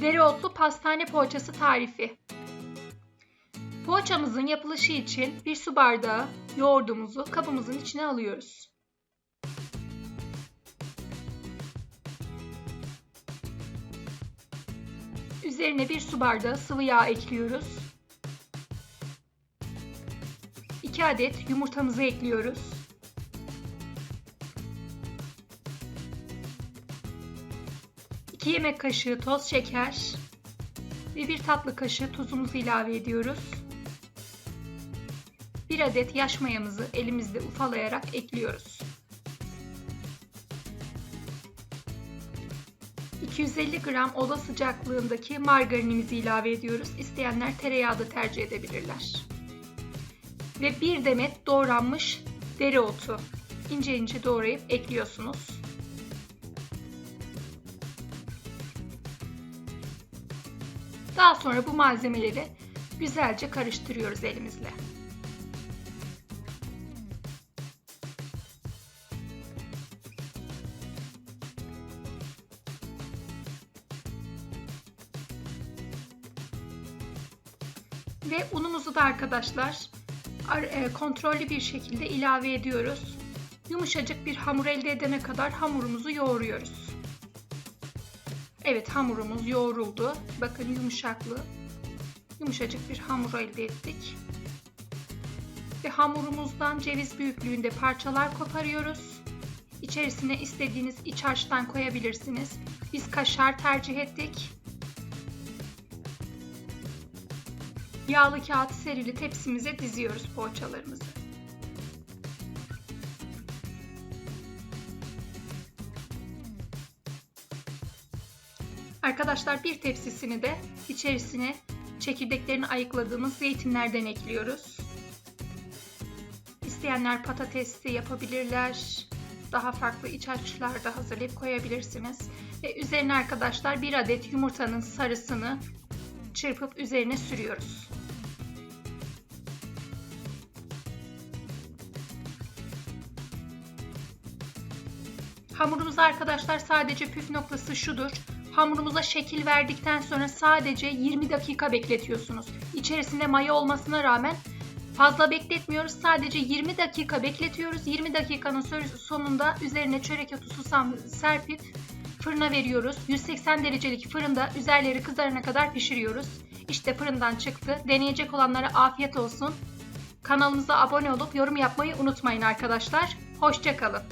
Dereotlu pastane poğaçası tarifi. Poğaçamızın yapılışı için bir su bardağı yoğurdumuzu kabımızın içine alıyoruz. Üzerine bir su bardağı sıvı yağ ekliyoruz. 2 adet yumurtamızı ekliyoruz. İki yemek kaşığı toz şeker ve bir tatlı kaşığı tuzumuzu ilave ediyoruz. Bir adet yaş mayamızı elimizde ufalayarak ekliyoruz. 250 gram oda sıcaklığındaki margarinimizi ilave ediyoruz. İsteyenler tereyağı da tercih edebilirler. Ve bir demet doğranmış dereotu ince ince doğrayıp ekliyorsunuz. Daha sonra bu malzemeleri güzelce karıştırıyoruz elimizle. Ve unumuzu da arkadaşlar ar- e, kontrollü bir şekilde ilave ediyoruz. Yumuşacık bir hamur elde edene kadar hamurumuzu yoğuruyoruz. Evet hamurumuz yoğruldu. Bakın yumuşaklı. Yumuşacık bir hamur elde ettik. Ve hamurumuzdan ceviz büyüklüğünde parçalar koparıyoruz. İçerisine istediğiniz iç harçtan koyabilirsiniz. Biz kaşar tercih ettik. Yağlı kağıt serili tepsimize diziyoruz poğaçalarımızı. Arkadaşlar bir tepsisini de içerisine çekirdeklerini ayıkladığımız zeytinlerden ekliyoruz. İsteyenler patatesli yapabilirler. Daha farklı iç harçlar da hazırlayıp koyabilirsiniz. Ve üzerine arkadaşlar bir adet yumurtanın sarısını çırpıp üzerine sürüyoruz. Hamurumuz arkadaşlar sadece püf noktası şudur. Hamurumuza şekil verdikten sonra sadece 20 dakika bekletiyorsunuz. İçerisinde maya olmasına rağmen fazla bekletmiyoruz. Sadece 20 dakika bekletiyoruz. 20 dakikanın sonunda üzerine çörek otu susam serpip fırına veriyoruz. 180 derecelik fırında üzerleri kızarana kadar pişiriyoruz. İşte fırından çıktı. Deneyecek olanlara afiyet olsun. Kanalımıza abone olup yorum yapmayı unutmayın arkadaşlar. Hoşçakalın.